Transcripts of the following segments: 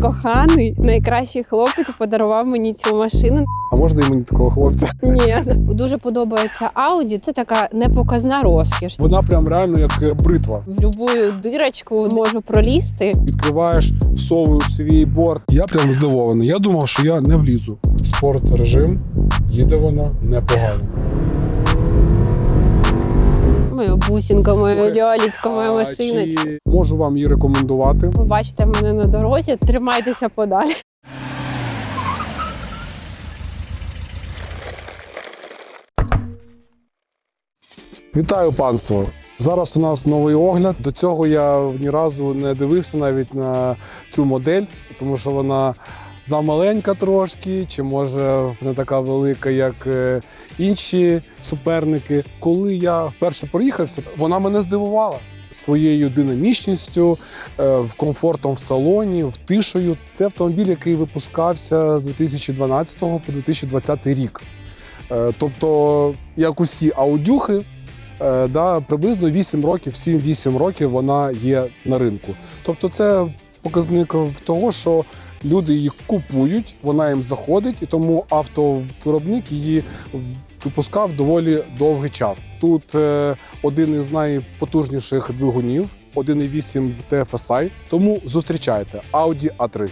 Коханий найкращий хлопець подарував мені цю машину. А можна і мені такого хлопця? Ні, дуже подобається Ауді. Це така непоказна розкіш. Вона прям реально як е, бритва. В будь-яку дирочку можу пролізти. Відкриваєш, всовуєш свій борт. Я прям здивований. Я думав, що я не влізу. Спорт режим їде вона непогано. Моя Слухай, лялечка, моя А. Чи можу вам її рекомендувати? Ви бачите мене на дорозі, тримайтеся подалі. Вітаю панство! Зараз у нас новий огляд. До цього я ні разу не дивився навіть на цю модель, тому що вона замаленька трошки, чи може не така велика, як е, інші суперники. Коли я вперше проїхався, вона мене здивувала своєю динамічністю, е, комфортом в салоні, в тишею. Це автомобіль, який випускався з 2012 по 2020 рік. Е, Тобто, як усі аудюхи, да, приблизно 8 років, 7-8 років вона є на ринку. Тобто, це показник того, що люди її купують, вона їм заходить, і тому автовиробник її випускав доволі довгий час. Тут е, один із найпотужніших двигунів, 1,8 TFSI, тому зустрічайте Audi A3.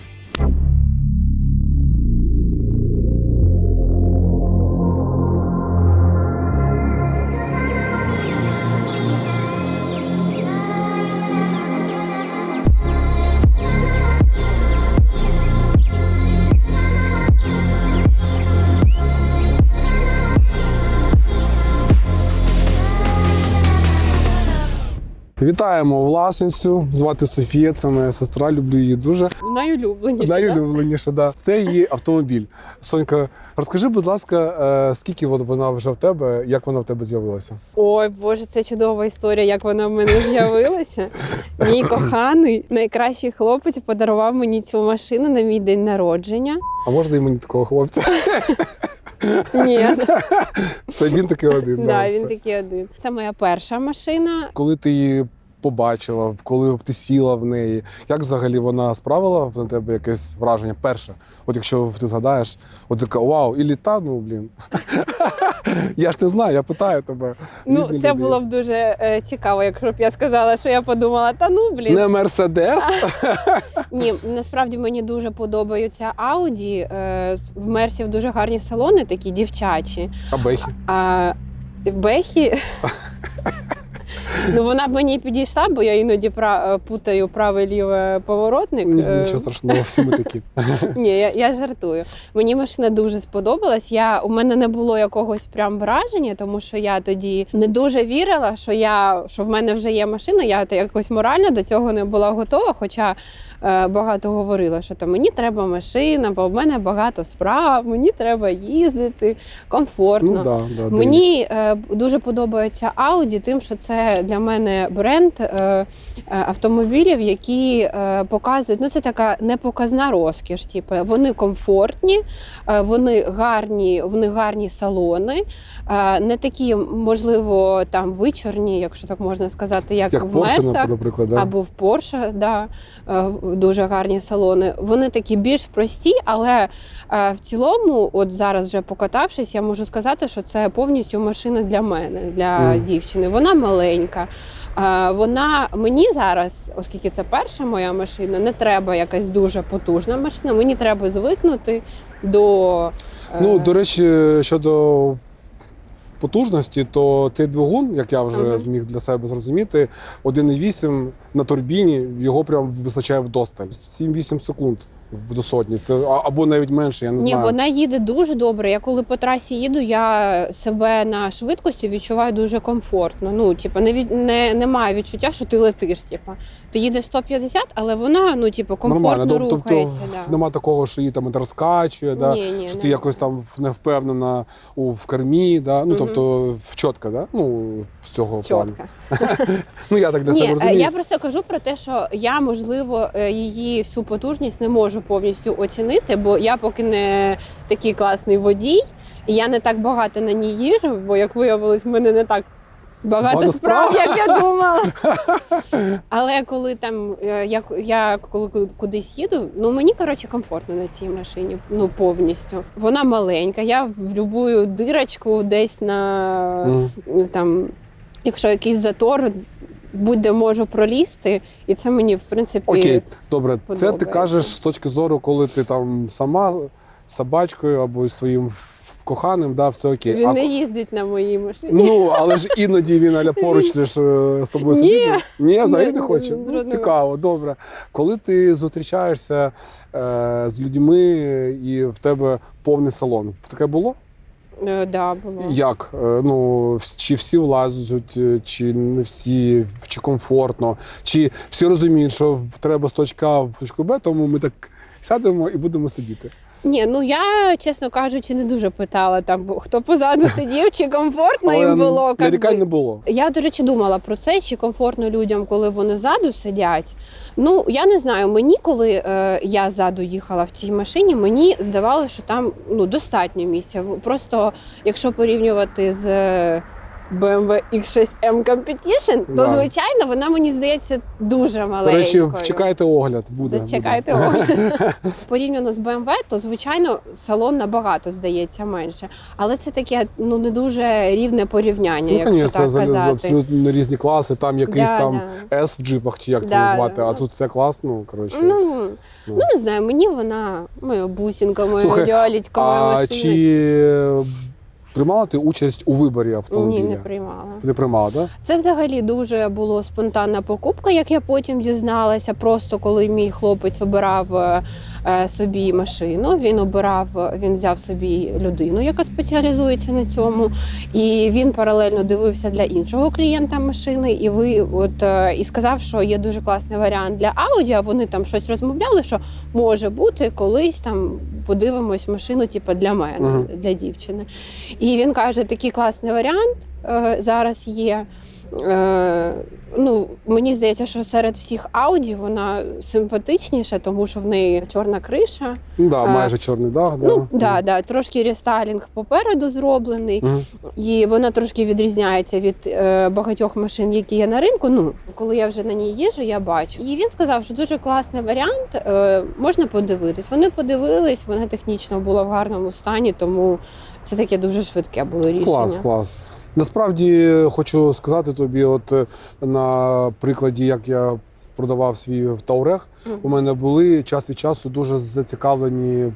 Вітаємо власницю. Звати Софія. Це моя сестра. Люблю її дуже. Найулюбленіше. да? Найулюбленіше, да. Це її автомобіль. Сонька, розкажи, будь ласка, е, скільки вона вже в тебе, як вона в тебе з'явилася? Ой, Боже, це чудова історія, як вона в мене з'явилася. Мій коханий найкращий хлопець подарував мені цю машину на мій день народження. А можна і мені такого хлопця? Ні, Все, він такий один. да, він такий один. Це моя перша машина. Коли ти її побачила, коли ти сіла в неї, як взагалі вона справила на тебе якесь враження? Перше, от якщо ти згадаєш, от така вау, і літа, ну блін. Я ж не знаю, я питаю тебе. Ну, Різні це люди. було б дуже е, цікаво, якщо б я сказала, що я подумала, та ну блін. не мерседес. Ні, насправді мені дуже подобаються Ауді. Е, в Мерсів дуже гарні салони, такі дівчачі. А бехи. А Бехі. Ну, вона б мені підійшла, бо я іноді пра- е, путаю правий лівий поворотник. Ні, Е, Нічого страшного, всі ми такі. Ні, я, я жартую. Мені машина дуже сподобалась. Я, у мене не було якогось прям враження, тому що я тоді не дуже вірила, що я що в мене вже є машина. Я то якось морально до цього не була готова. Хоча е, багато говорила, що то мені треба машина, бо в мене багато справ, мені треба їздити комфортно. Ну да, да, Мені е, дуже подобається Audi, тим, що це для мене бренд е, е, автомобілів, які е, показують. Ну, це така непоказна розкіш. Типу, вони комфортні, вони гарні, в них гарні салони, не такі, можливо, там вичорні, якщо так можна сказати, як, Як в Порше, Мерсах. да? Або в Porsche, да, дуже гарні салони. Вони такі більш прості, але в цілому, от зараз вже покатавшись, я можу сказати, що це повністю машина для мене, для Мгм. дівчини. Вона маленька. Е, Вона мені зараз, оскільки це перша моя машина, не треба якась дуже потужна машина. Мені треба звикнути до е, Ну, до речі, щодо потужності, то цей двигун, як я вже Мгм. зміг для себе зрозуміти, 1,8 на турбіні його прям вистачає вдосталь. 7-8 секунд до сотні. Це або навіть менше, я не знаю. Ні, вона їде дуже добре. Я коли по трасі їду, я себе на швидкості відчуваю дуже комфортно. Ну, типу, не, від, не, немає відчуття, що ти летиш. Типу. Ти їдеш 150, але вона ну, типу, комфортно Нормально. Тоб- Тобто да. нема такого, що її там розкачує, да? Ні, ні, що ти якось там не впевнена у в кермі, да? ну тобто в чітка, да? ну, з цього плану. Ну я так для себе розумію. я просто кажу про те, що я можливо е, її всю потужність не можу повністю оцінити, бо я поки не такий класний водій, і я не так багато на ній їжджу, бо як виявилось, в мене не так Багато Багато справ, як я думала. Але коли там е, я, я коли кудись їду, ну мені коротше комфортно на цій машині. Ну повністю. Вона маленька. Я в любую дирочку десь на ну, там, якщо якийсь затор, будь-де можу пролізти, і це мені в принципі. Окей, добре, це ти кажеш з точки зору, коли ти там сама з собачкою або своїм коханим, да, все окей. Він А не їздить на моїй машині. Ну, але ж іноді він аля поруч ж, е, з тобою сидить. Ні, взагалі не хоче. Жодного. Цікаво, добре. Коли ти зустрічаєшся е, з людьми і в тебе повний салон, таке було? Е, да, було. Як? Е, Ну, чи всі влазять, е, чи не всі, чи комфортно, чи всі розуміють, що треба з точки А в точку Б, тому ми так сядемо і будемо сидіти. Ні, ну я, чесно кажучи, не дуже питала там, хто позаду сидів, чи комфортно Але їм було. як нарікань би. не було. Я, до речі, думала про це, чи комфортно людям, коли вони ззаду сидять. Ну, я не знаю, мені, коли е, я ззаду їхала в цій машині, мені здавалося, що там ну, достатньо місця. Просто якщо порівнювати з BMW X6M Competition, то Да. звичайно вона мені здається дуже До маленькою. речі, чекайте огляд. Буде. буде. Чекайте огляд. порівняно з BMW, то звичайно салон набагато здається менше. Але це таке ну не дуже рівне порівняння, Ну, якщо звісно, так це за- за казати. абсолютно різні класи. Там якийсь Да, там да. S в джипах, чи як це Да, назвати, да. а тут це клас, ну коротше. Ну, Ну. ну не знаю, мені вона моя бусінка, моя Слухай, дьолічка, моя а машина. чи приймала ти участь у виборі автомобіля? Ні, не приймала. Не приймала, так? Це взагалі дуже було спонтанна покупка, як я потім дізналася. Просто коли мій хлопець обирав е, е, собі машину, він обирав, він взяв собі людину, яка спеціалізується на цьому, і він паралельно дивився для іншого клієнта машини. І ви от е, і сказав, що є дуже класний варіант для Audi, а Вони там щось розмовляли, що може бути колись там подивимось машину, типу для мене, Мгм. для дівчини. І він каже: такий класний варіант е, зараз є. Е, ну, мені здається, що серед всіх Ауді вона симпатичніша, тому що в неї чорна криша. Ну, да, майже чорний дах. Ну, да, да, трошки рестайлінг попереду зроблений, Мгм. і вона трошки відрізняється від е, багатьох машин, які є на ринку. Ну, коли я вже на ній їжджу, я бачу. І він сказав, що дуже класний варіант, е, можна подивитись. Вони подивились, вона технічно була в гарному стані, тому це таке дуже швидке було рішення. Клас, клас. Насправді хочу сказати тобі, от е, на прикладі, як я продавав свій Таурех, Мгм. у мене були час від часу дуже зацікавлені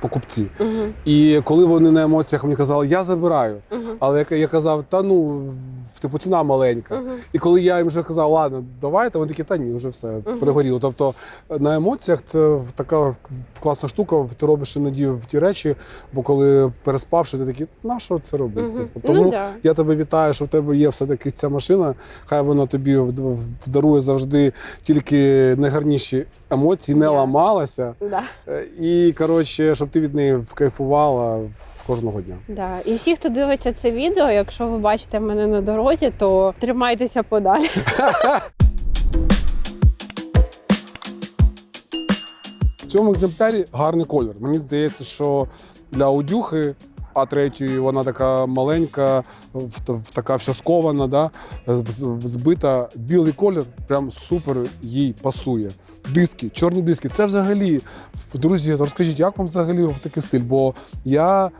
покупці. Мгм, І коли вони на емоціях мені казали, я забираю. мгм, Але я, я казав, та ну, типу, ціна маленька. мгм. І коли я їм вже казав, ладно, давайте, вони такі, та ні, вже все перегоріло. Тобто на емоціях це така класна штука, ти робиш іноді в ті речі, бо коли переспавши, ти такий, на що це робити? Мгм. Тому Ну, да. я тебе вітаю, що в тебе є все-таки ця машина. Хай вона тобі вдарує завжди тільки найгарніші емоції, не Да. ламалася. Да. Е, І коротше, щоб ти від неї кайфувала кожного дня. Да. І всі, хто дивиться це відео, якщо ви бачите мене на дорозі, то тримайтеся подалі. В цьому екземплярі гарний колір. Мені здається, що для аудюхи А3 вона така маленька, така вся скована, да? збита. Білий колір прям супер їй пасує. Диски, чорні диски. Це взагалі, друзі, розкажіть, як вам взагалі в такий стиль? Бо я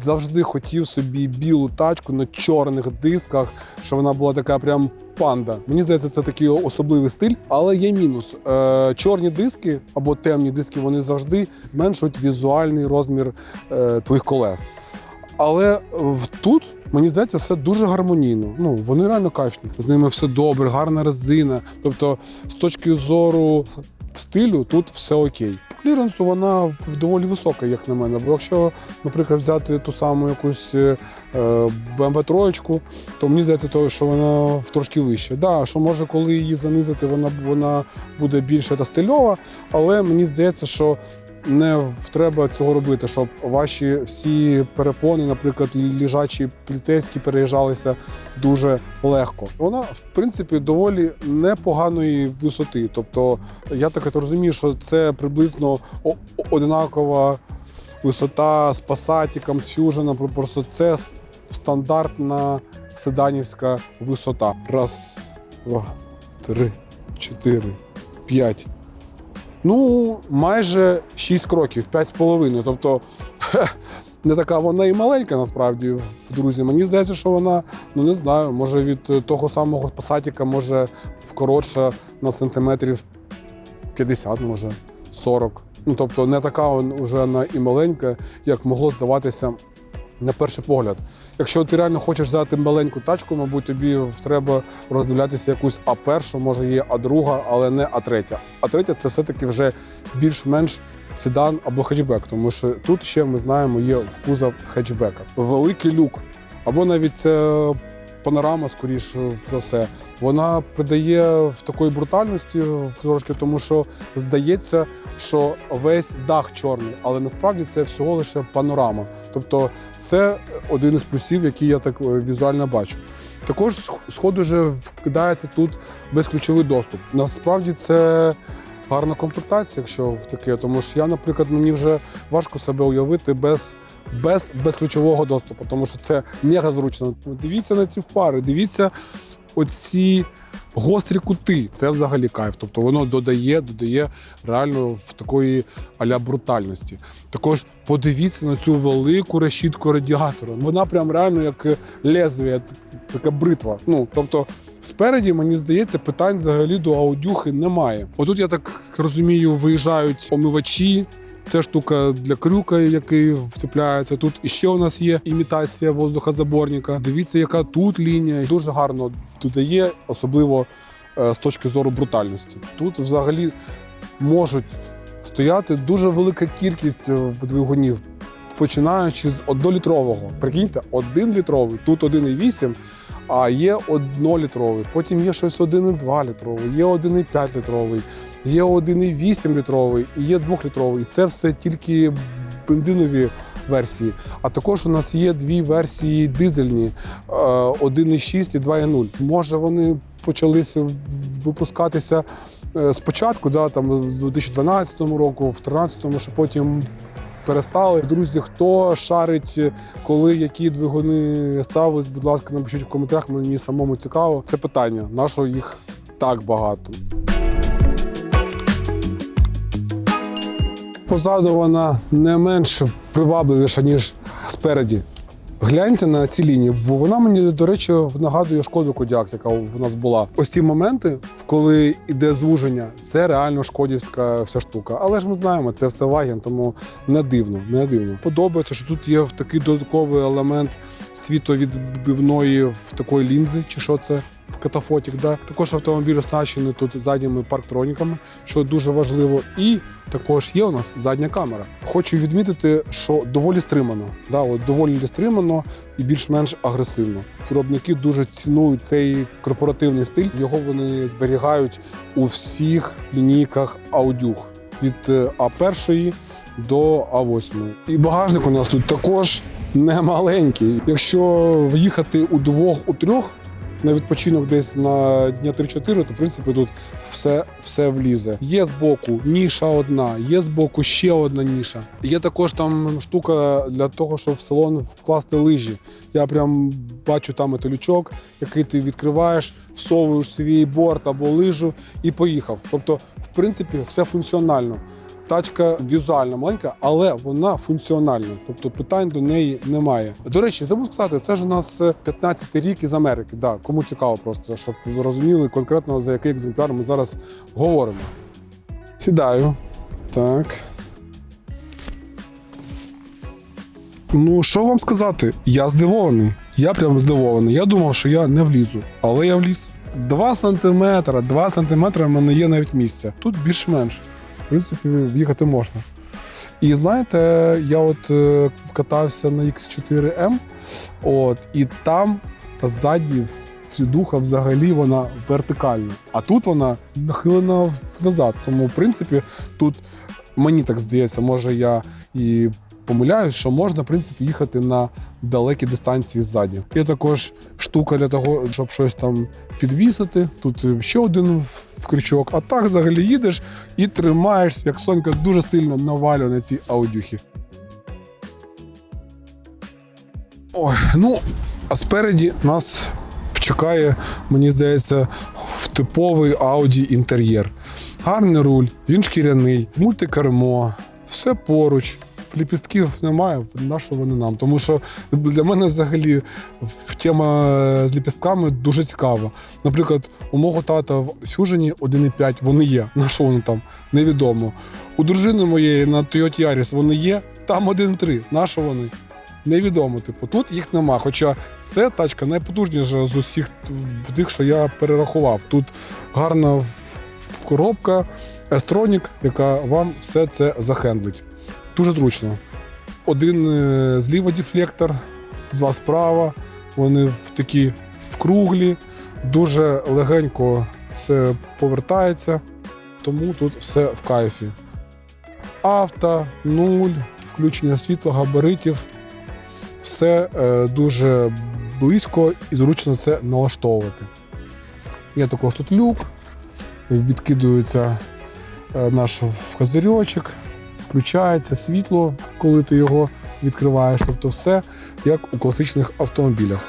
завжди хотів собі білу тачку на чорних дисках, щоб вона була така прям панда. Мені здається, це такий особливий стиль, але є мінус. Е, чорні диски або темні диски вони завжди зменшують візуальний розмір е, твоїх колес. Але в- тут мені здається, все дуже гармонійно. Ну вони реально кайфні. З ними все добре, гарна резина. Тобто, з точки зору стилю, тут все окей. По кліренсу вона доволі висока, як на мене. Бо якщо, наприклад, взяти ту саму якусь е, BMW троєчку, то мені здається, що вона трошки вище. Да, що може, коли її занизити, вона, вона буде більше та стильова, але мені здається, що не треба цього робити, щоб ваші всі перепони, наприклад, лежачі поліцейські переїжджалися дуже легко. Вона, в принципі, доволі непоганої висоти. Тобто, я так розумію, що це приблизно одинакова висота з пасатіком, з фюженом. Просто це стандартна седанівська висота. Раз, два, три, чотири, п'ять. Ну, майже 6 кроків, 5,5. Тобто не така вона і маленька насправді, друзі. Мені здається, що вона, ну не знаю, може від того самого пасатіка, може вкоротша на сантиметрів 50, може 40. Ну тобто не така вже вона і маленька, як могло здаватися на перший погляд. Якщо ти реально хочеш взяти маленьку тачку, мабуть, тобі треба роздивлятися якусь а першу, може є а друга, але не а третя. А третя це все-таки вже більш-менш седан або хетчбек, тому що тут ще ми знаємо, є в кузов хетчбека. Великий люк, або навіть це панорама, скоріш за все. Вона придає в такої брутальності трошки, тому що здається, що весь дах чорний, але насправді це всього лише панорама. Тобто це один із плюсів, який я так е, візуально бачу. Також сходу вже вкидається тут безключовий доступ. Насправді це гарна комплектація, якщо в таке, тому що я, наприклад, мені вже важко себе уявити без, без безключового доступу, тому що це мега зручно. Дивіться на ці фари, дивіться оці гострі кути. Це взагалі кайф. Тобто воно додає, додає реально в такої аля брутальності. Також подивіться на цю велику решітку радіатора. Вона прям реально як лезвія, така бритва. Ну тобто. Спереді, мені здається, питань взагалі до аудюхи немає. Отут, я так розумію, виїжджають омивачі. Це штука для крюка, який вцепляється. Тут іще у нас є імітація воздухозаборника. Дивіться, яка тут лінія. Дуже гарно додає, особливо е, з точки зору брутальності. Тут взагалі можуть стояти дуже велика кількість е, двигунів, починаючи з 1-літрового. Прикиньте, 1 літровий, тут 1,8, а є 1-літровий. Потім є щось 1,2 літровий, є 1,5 літровий, є 1,8 літровий і є 2-літровий. Це все тільки бензинові версії. А також у нас є дві версії дизельні: е, 1,6 і 2,0. Може, вони почалися випускатися е, спочатку, да, там, в 2012 року, в 2013, що потім перестали. Друзі, хто шарить, коли які двигуни ставились, будь ласка, напишіть в коментарях, мені самому цікаво. Це питання, на що їх так багато. Позаду вона не менш привабливіша, ніж спереді. Гляньте на ці лінії. Вона мені, до речі, нагадує шкоду Кодяк, яка в нас була. Ось ці моменти, коли йде звуження, це реально шкодівська вся штука. Але ж ми знаємо, це все вагін, тому не дивно, не дивно. Подобається, що тут є такий додатковий елемент світовідбивної в такої лінзи, чи що це. В катафотік, да. Також автомобіль оснащений тут задніми парктроніками, що дуже важливо. І також є у нас задня камера. Хочу відмітити, що доволі стримано. Да, от доволі стримано і більш-менш агресивно. Виробники дуже цінують цей корпоративний стиль. Його вони зберігають у всіх лінійках аудюх від е, А1 до А8. І багажник у нас тут також не маленький. Якщо в'їхати у двох, у трьох на відпочинок десь на дня 3-4, то в принципі тут все, все влізе. Є збоку ніша одна, є збоку ще одна ніша. Є також там штука для того, щоб в салон вкласти лижі. Я прям бачу там металючок, який ти відкриваєш, всовуєш свій борт або лижу і поїхав. Тобто, в принципі, все функціонально. Тачка візуально маленька, але вона функціональна, тобто питань до неї немає. До речі, забув сказати, це ж у нас 15-й рік із Америки. Да, кому цікаво, просто щоб ви розуміли конкретно за який екземпляр ми зараз говоримо. Сідаю. Так. Ну, що вам сказати? Я здивований. Я прям здивований. Я думав, що я не влізу, але я вліз. Два сантиметри, два сантиметри в мене є навіть місця. Тут більш-менш. Принципі, в'їхати можна. І знаєте, я от е, катався на X4M, от, і там ззаді духа взагалі вона вертикальна. А тут вона нахилена назад. Тому, в принципі, тут мені так здається, може я і помиляюсь, що можна, в принципі, їхати на далекі дистанції ззаді. Є також штука для того, щоб щось там підвісити. Тут ще один вкрючок. А так взагалі їдеш і тримаєшся, як сонька дуже сильно навалює на ці аудюхи. Ой, ну А спереді нас чекає, мені здається, в типовий Audi інтер'єр. Гарний руль, він шкіряний, мультикермо, все поруч. Ліпістків немає, на що вони нам? Тому що для мене взагалі тема з ліпістками дуже цікава. Наприклад, у мого тата в Сюжені 1,5 вони є. На що вони там? Невідомо. У дружини моєї на Toyota Yaris вони є, там 1,3. На що вони? Невідомо. Типу, тут їх нема. Хоча це тачка найпотужніша з усіх тих, що я перерахував. Тут гарна коробка S-Tronic, яка вам все це захендлить. Дуже зручно. Один е, зліва дефлектор, два справа. Вони в такі вкруглі, дуже легенько все повертається, тому тут все в кайфі. Авто, нуль, включення світла, габаритів. Все е, дуже близько і зручно це налаштовувати. Є також тут люк, відкидується е, наш вказирьочок, включається світло, коли ти його відкриваєш. Тобто все як у класичних автомобілях.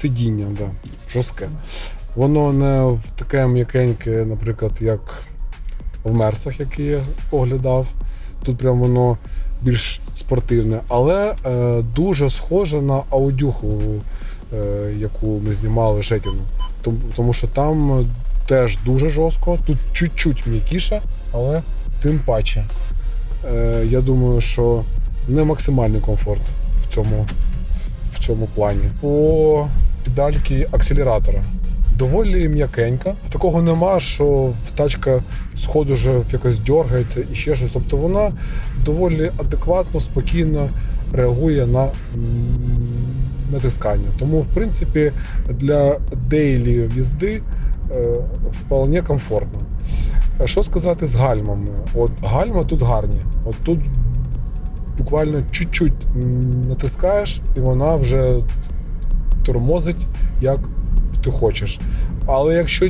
Сидіння, да, жорстке. Воно не таке м'якеньке, наприклад, як в мерсах, які я оглядав. Тут прям воно більш спортивне, але е, дуже схоже на аудюху, е, яку ми знімали Жекіну. Тому, тому що там теж дуже жорстко, тут чуть-чуть м'якіше, але тим паче. Е, я думаю, що не максимальний комфорт в цьому, в цьому плані. По педальки акселератора. Доволі м'якенька. Такого нема, що тачка сходу вже якось дергається і ще щось. Тобто вона доволі адекватно, спокійно реагує на натискання. Тому, в принципі, для дейлі їзди е, вполне комфортно. Що сказати з гальмами? От гальма тут гарні. От тут буквально чуть-чуть натискаєш, і вона вже тормозить, як ти хочеш. Але якщо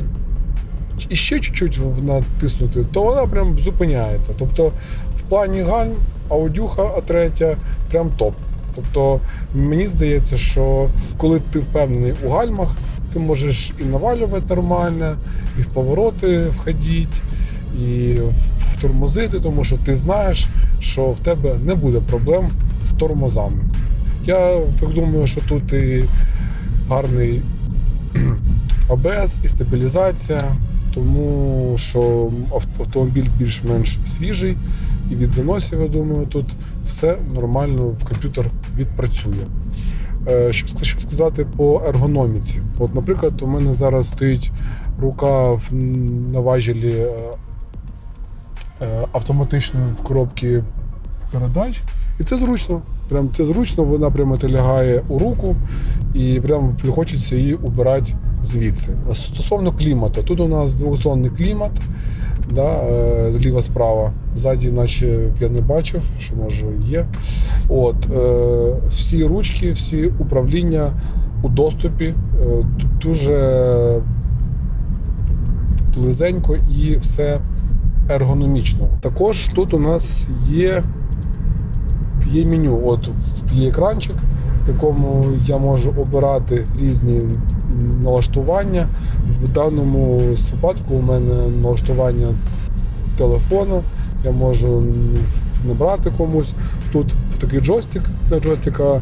іще чуть-чуть натиснути, то вона прям зупиняється. Тобто, в плані гальм аудюха А3 прям топ. Тобто, мені здається, що коли ти впевнений у гальмах, ти можеш і навалювати нормально, і в повороти входити, і в тормозити, тому що ти знаєш, що в тебе не буде проблем з тормозами. Я так думаю, що тут і гарний АБС і стабілізація, тому що автомобіль більш-менш свіжий і від заносів, я думаю, тут все нормально в комп'ютер відпрацює. Е, Що сказати по ергономіці? От, наприклад, у мене зараз стоїть рука на важелі е, е, автоматичної в коробці передач. І це зручно. Прям це зручно, вона прямо те лягає у руку і прям хочеться її убирати звідси. Стосовно клімату, тут у нас двохзонний клімат, да, е, зліва справа. Ззаді, наче я не бачив, що може є. От, е, всі ручки, всі управління у доступі е, дуже близенько і все ергономічно. Також тут у нас є є меню. От є екранчик, в якому я можу обирати різні налаштування. В даному випадку у мене налаштування телефону. Я можу набрати комусь. Тут такий джойстик для джойстика,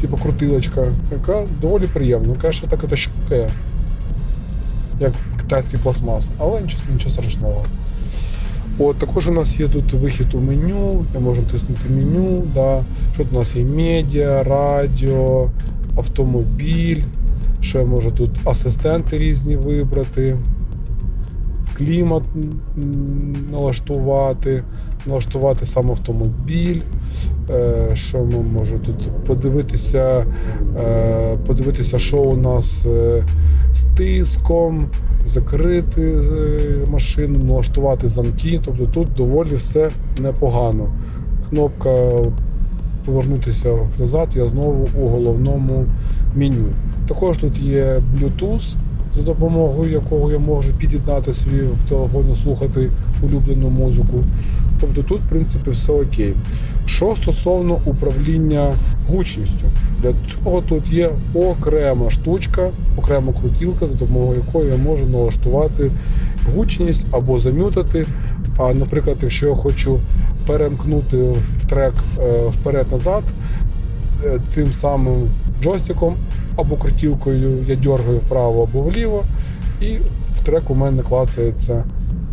типу крутилочка, яка доволі приємна. Каже, так це щупкає, як китайський пластмас, але нічого, нічого страшного. От, також у нас є тут вихід у меню, ми можемо тиснути меню. Да. Що тут у нас є? Медіа, радіо, автомобіль. Що я можу тут асистенти різні вибрати, клімат налаштувати, налаштувати сам автомобіль. Е, Що ми можемо тут подивитися, е, подивитися, що у нас е, з тиском, закрити машину, налаштувати замки. Тобто тут доволі все непогано. Кнопка повернутися назад, я знову у головному меню. Також тут є Bluetooth, за допомогою якого я можу під'єднати свій в телефоні, слухати улюблену музику. Тобто тут, в принципі, все окей. Що стосовно управління гучністю, для цього тут є окрема штучка, окрема крутілка, за допомогою якої я можу налаштувати гучність або замютити. А, наприклад, якщо я хочу перемкнути в трек е, вперед-назад, е, цим самим джойстиком або крутілкою я дергаю вправо або вліво, і в трек у мене клацається е,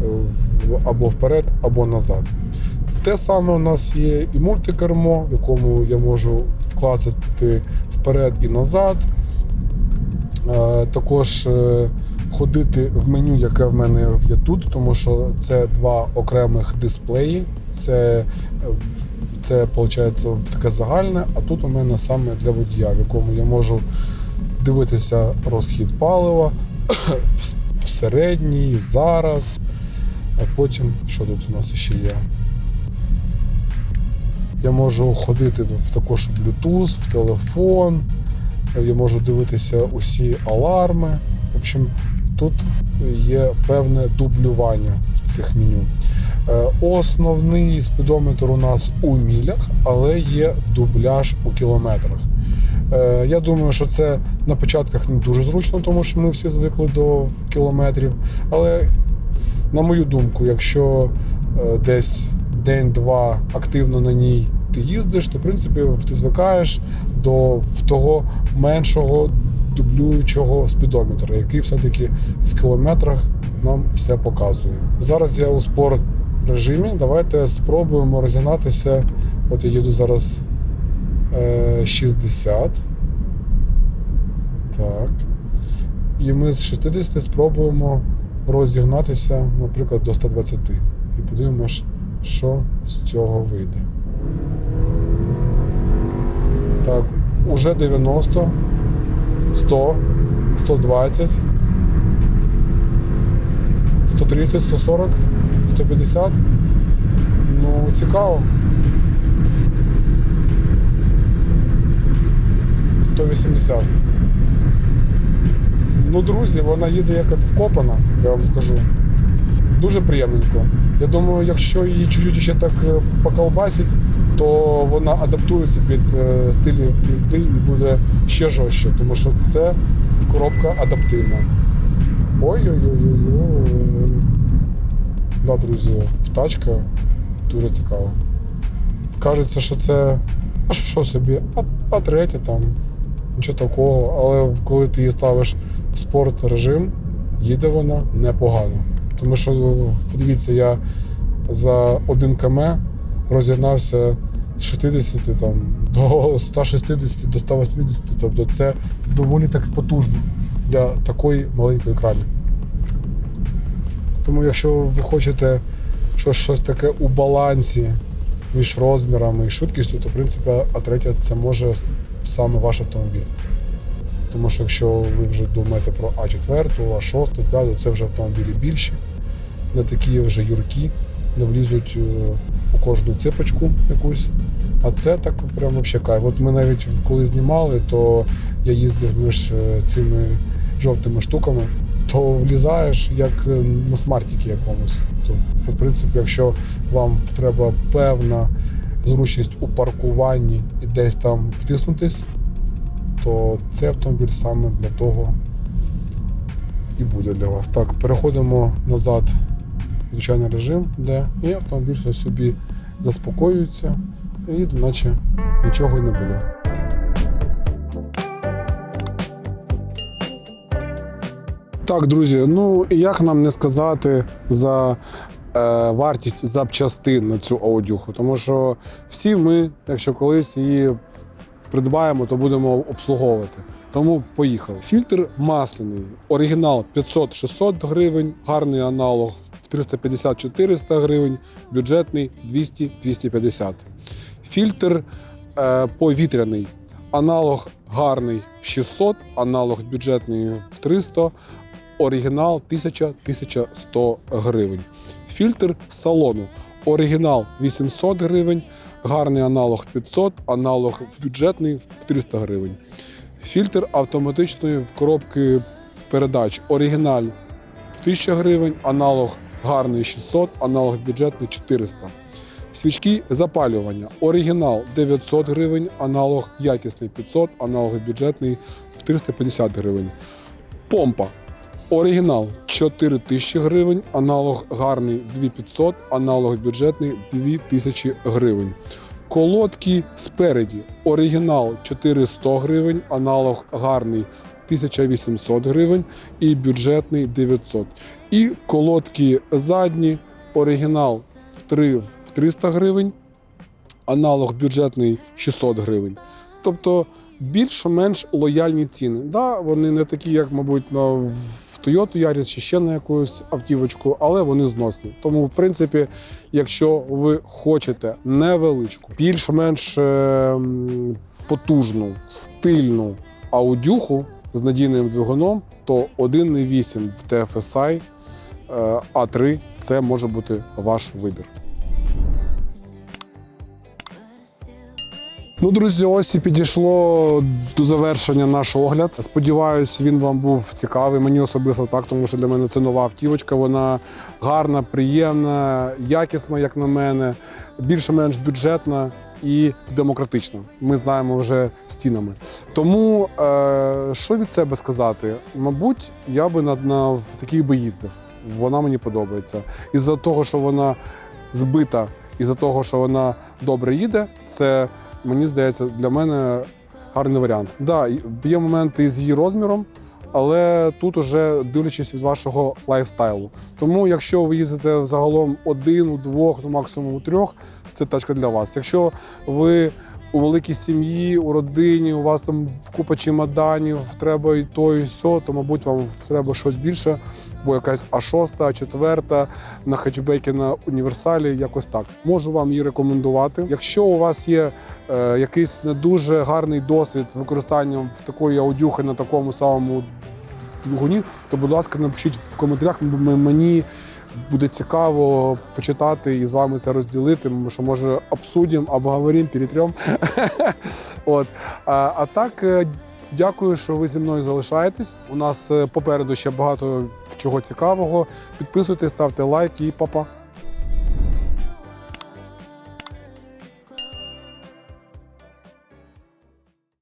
в- або вперед, або назад. Те саме у нас є і мультикермо, в якому я можу вклацати вперед і назад. Е, Також е, ходити в меню, яке в мене є тут, тому що це два окремих дисплеї. Це, е, це виходить таке загальне, а тут у мене саме для водія, в якому я можу дивитися розхід палива в середній, зараз. А потім, що тут у нас ще є? Я можу ходити в також в Bluetooth, в телефон, я можу дивитися усі аларми. В общем, тут є певне дублювання в цих меню. Е, Основний спідометр у нас у мілях, але є дубляж у кілометрах. Е, Я думаю, що це на початках не дуже зручно, тому що ми всі звикли до кілометрів. Але на мою думку, якщо е, десь день-два активно на ній ти їздиш, то в принципі ти звикаєш до того меншого дублюючого спідометра, який все-таки в кілометрах нам все показує. Зараз я у спорт режимі. Давайте спробуємо розігнатися. От я їду зараз е, 60. Так. І ми з 60 спробуємо розігнатися, наприклад, до 120. І подивимось, що з цього вийде. Так, уже 90, 100, 120, 130, 140, 150. Ну, цікаво. 180. Ну, друзі, вона їде як вкопана, я вам скажу. Дуже приємненько. Я думаю, якщо її чуть-чуть ще так е, поколбасить, то вона адаптується під е, стиль їзди і буде ще жорстче, тому що це коробка адаптивна. Ой-ой-ой-ой. Да, друзі, тачка дуже цікава. Кажеться, що це. А що, собі? А, а третє там. Нічого такого. Але коли ти її ставиш спорт режим, їде вона непогано. Тому що, подивіться, я за 1 км розігнався з 60 там, до 160 до 180. Тобто це доволі так потужно для такої маленької кралі. Тому якщо ви хочете щось, щось таке у балансі між розмірами і швидкістю, то в принципі А3 це може саме ваш автомобіль. Тому що якщо ви вже думаєте про А4, А6, 5, то це вже автомобілі більші, не такі вже юркі, не влізуть е, у кожну ципочку якусь. А це так прям взагалі кайф. От ми навіть коли знімали, то я їздив між е, цими жовтими штуками, то влізаєш як е, на смартіки якомусь. То, в принципі, якщо вам треба певна зручність у паркуванні і десь там втиснутись, то цей автомобіль саме для того і буде для вас. Так, переходимо назад в звичайний режим, де і автомобіль собі заспокоюється, і наче нічого й не було. Так, друзі, ну і як нам не сказати за е, вартість запчастин на цю аудюху? Тому що всі ми, якщо колись її придбаємо, то будемо обслуговувати. Тому поїхали. Фільтр масляний. Оригінал 500-600 гривень, гарний аналог 350-400 гривень, бюджетний 200-250. Фільтр е, повітряний. Аналог гарний 600, аналог бюджетний в 300, оригінал 1000-1100 гривень. Фільтр салону. Оригінал 800 гривень, гарний аналог 500, аналог бюджетний в 300 гривень. Фільтр автоматичної в коробки передач. Оригіналь в 1000 гривень, аналог гарний 600, аналог бюджетний 400. Свічки запалювання. Оригінал 900 гривень, аналог якісний 500, аналог бюджетний в 350 гривень. Помпа. Оригінал 4000 гривень, аналог гарний 2500, аналог бюджетний 2000 гривень. Колодки спереді. Оригінал 400 гривень, аналог гарний 1800 гривень і бюджетний 900. І колодки задні. Оригінал 3 в 300 гривень, аналог бюджетний 600 гривень. Тобто більш-менш лояльні ціни. Да, вони не такі, як, мабуть, на в Toyota Yaris чи ще на якусь автівочку, але вони зносні. Тому, в принципі, якщо ви хочете невеличку, більш-менш е, потужну, стильну аудюху з надійним двигуном, то 1.8 в TFSI е, А3 це може бути ваш вибір. Ну, друзі, ось і підійшло до завершення наш огляд. Сподіваюсь, він вам був цікавий. Мені особисто так, тому що для мене це нова автівочка. Вона гарна, приємна, якісна, як на мене, більш-менш бюджетна і демократична. Ми знаємо вже стінами. Тому е, що від себе сказати? Мабуть, я би на, на в таких би їздив. Вона мені подобається. Із-за того, що вона збита, із-за того, що вона добре їде, це мені здається, для мене гарний варіант. Да, і є моменти з її розміром, але тут уже дивлячись від вашого лайфстайлу. Тому, якщо ви їздите взагалом один, у двох, ну максимум у трьох, це тачка для вас. Якщо ви у великій сім'ї, у родині, у вас там купа чемоданів, треба і то, і сьо, то, мабуть, вам треба щось більше, бо якась А6, А4 на хетчбекі на універсалі, якось так. Можу вам її рекомендувати. Якщо у вас є е, якийсь не дуже гарний досвід з використанням такої аудюхи на такому самому двигуні, то, будь ласка, напишіть в коментарях. Мені буде цікаво почитати і з вами це розділити. що може обсудимо, обговоримо, перетрем. От. А, а так, е, дякую, що ви зі мною залишаєтесь. У нас е, попереду ще багато чого цікавого. Підписуйтесь, ставте лайк і па-па.